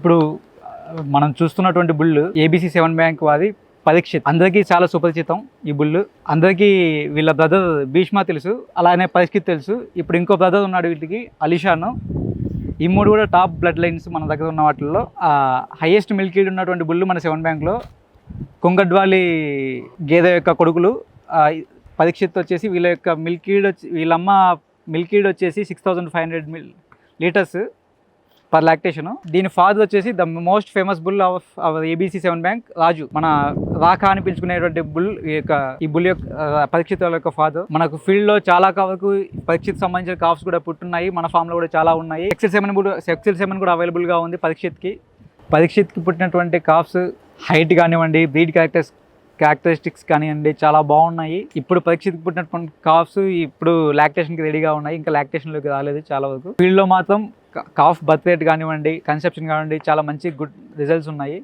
ఇప్పుడు మనం చూస్తున్నటువంటి బుల్ ఏబీసీ సెవెన్ బ్యాంక్ వాది పరీక్షిత్. అందరికీ చాలా సుపరిచితం ఈ బుల్ అందరికీ వీళ్ళ బ్రదర్ భీష్మ తెలుసు అలానే పరీక్షిత్ తెలుసు. ఇప్పుడు ఇంకో బ్రదర్ ఉన్నాడు వీటికి అలీషాను. ఈ మూడు కూడా టాప్ బ్లడ్ లైన్స్ మన దగ్గర ఉన్న వాటిల్లో. హైయెస్ట్ మిల్కీడ్ ఉన్నటువంటి బుల్ మన సెవెన్ బ్యాంక్లో కొంగడ్వాలి గేదె యొక్క కొడుకులు పరీక్షిత్ వచ్చేసి వీళ్ళ యొక్క మిల్కీడ్ వచ్చి వీళ్ళమ్మ మిల్కీడ్ వచ్చేసి six thousand five hundred mill litres per lactation. దీని ఫాదర్ వచ్చేసి the most famous bull of our ABC seven bank Raju. మన రాకా అని పిలుచుకునేటువంటి బుల్ ఈ యొక్క ఈ బుల్ యొక్క ఆ, పరీక్షిత్ యొక్క ఫాదర్. మనకు ఫీల్డ్లో చాలా వరకు పరీక్షిత్ సంబంధించిన కాఫ్స్ కూడా పుట్టున్నాయి. మన ఫామ్లో కూడా చాలా ఉన్నాయి. ఎక్సెల్ సెవెన్ కూడా ఎక్సెల్ సెవెన్ కూడా అవైలబుల్గా ఉంది పరీక్షిత్కి పరీక్షిత్కి పుట్టినటువంటి కాఫ్స్ హైట్ కానివ్వండి బ్రీడ్ క్యారెక్టర్స్ క్యారెక్టరిస్టిక్స్ కానివ్వండి చాలా బాగున్నాయి. ఇప్పుడు పరీక్షకు పుట్టినటువంటి కాఫ్స్ ఇప్పుడు లాక్టేషన్కి రెడీగా ఉన్నాయి. ఇంకా లాక్టేషన్లోకి రాలేదు చాలా వరకు. ఫీల్డ్లో మాత్రం కాఫ్ బర్త్ రేట్ కానివ్వండి కన్సెప్షన్ కానివ్వండి చాలా మంచి గుడ్ రిజల్ట్స్ ఉన్నాయి.